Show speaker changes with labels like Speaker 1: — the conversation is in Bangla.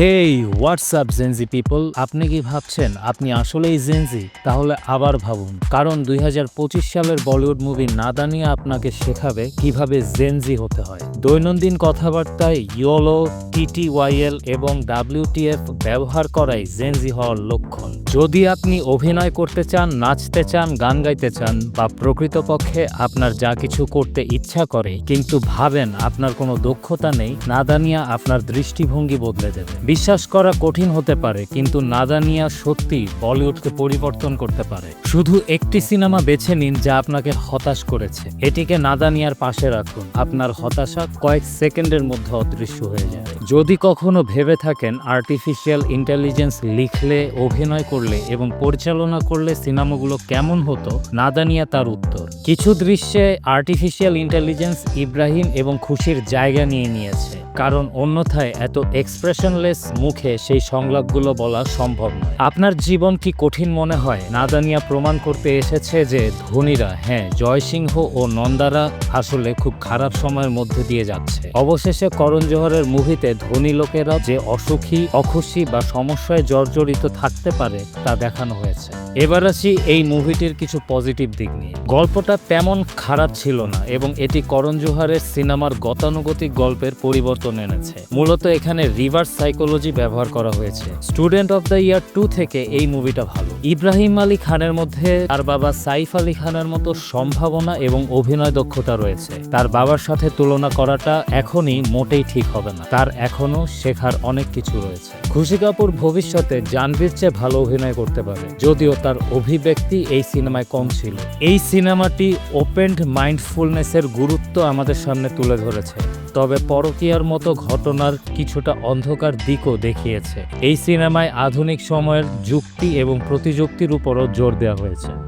Speaker 1: হেই হোয়াটসঅ্যাপ জেনজি পিপল আপনি কি ভাবছেন আপনি আসলেই জেনজি তাহলে আবার ভাবুন, কারণ দুই হাজার পঁচিশ সালের বলিউড মুভি নাদানি আপনাকে শেখাবে কীভাবে জেনজি হতে হয়। দৈনন্দিন কথাবার্তায় ইয়োলো টিটিওয়াইএল এবং ডাব্লিউটিএফ ব্যবহার করাই জেনজি হওয়ার লক্ষণ। যদি আপনি অভিনয় করতে চান, নাচতে চান, গান গাইতে চান বা প্রকৃতপক্ষে আপনার যা কিছু করতে ইচ্ছা করে, কিন্তু ভাবেন আপনার কোনো দক্ষতা নেই, নাদানিয়া আপনার দৃষ্টিভঙ্গি বদলে দেবে। বিশ্বাস করা কঠিন হতে পারে, কিন্তু নাদানিয়া সত্যি বলিউডকে পরিবর্তন করতে পারে। শুধু একটি সিনেমা বেছে নিন যা আপনাকে হতাশ করেছে। এটিকে নাদানিয়ার পাশে রাখুন। আপনার হতাশা কয়েক সেকেন্ডের মধ্যে অদৃশ্য হয়ে যাবে। যদি কখনো ভেবে থাকেন, আর্টিফিশিয়াল ইন্টেলিজেন্স লিখলে অভিনয় করলে এবং পরিচালনা করলে সিনেমাগুলো কেমন হতো নাদানিয়া তার উত্তর কিছু দৃশ্যে আর্টিফিশিয়াল ইন্টেলিজেন্স ইব্রাহিম এবং খুশির জায়গা নিয়ে নিয়েছে, কারণ অন্যথায় এত এক্সপ্রেশনলেস মুখে সেই সংলাপগুলো বলা সম্ভব নয়। আপনার জীবন কি কঠিন মনে হয়? নাদানিয়া প্রমাণ করতে এসেছে যে ধনীরা হ্যাঁ জয়সিংহ ও নন্দারা আসলে খুব খারাপ সময়ের মধ্যে দিয়ে যাচ্ছে। অবশেষে করণ জোহরের মুভিতে ধনী লোকেরা যে অসুখী, অখুশি বা সমস্যায় জর্জরিত থাকতে পারে তা দেখানো হয়েছে। এবার আসি এই মুভিটির কিছু পজিটিভ দিক নিয়ে। গল্পটা তেমন খারাপ ছিল না এবং এটি করণ জোহারের সিনেমার গতানুগতিক গল্পের পরিবর্তন এনেছে। মূলত এখানে রিভার্স সাইকোলজি ব্যবহার করা হয়েছে। Student of the Year two থেকে এই মুভিটা ভালো। ইব্রাহিম আলী খানের মধ্যে তার বাবা সাইফ আলী খানের মতো সম্ভাবনা এবং অভিনয় দক্ষতা রয়েছে। তার বাবার সাথে তুলনা করাটা এখনই মোটেই ঠিক হবে না। তার এখনও শেখার অনেক কিছু রয়েছে। খুশি কাপুর ভবিষ্যতে জানবীর চেয়ে ভালো অভিনয় করতে পারে, যদিও তার অভিব্যক্তি এই সিনেমায় কম ছিল। এই সিনেমাটি ওপেন্ড মাইন্ডফুলনেসের গুরুত্ব আমাদের সামনে তুলে ধরেছে। তবে পরকীয়ার মতো ঘটনার কিছুটা অন্ধকার দিকও দেখিয়েছে। এই সিনেমায় আধুনিক সময়ের যুক্তি এবং প্রতিযুক্তির উপরও জোর দেওয়া হয়েছে।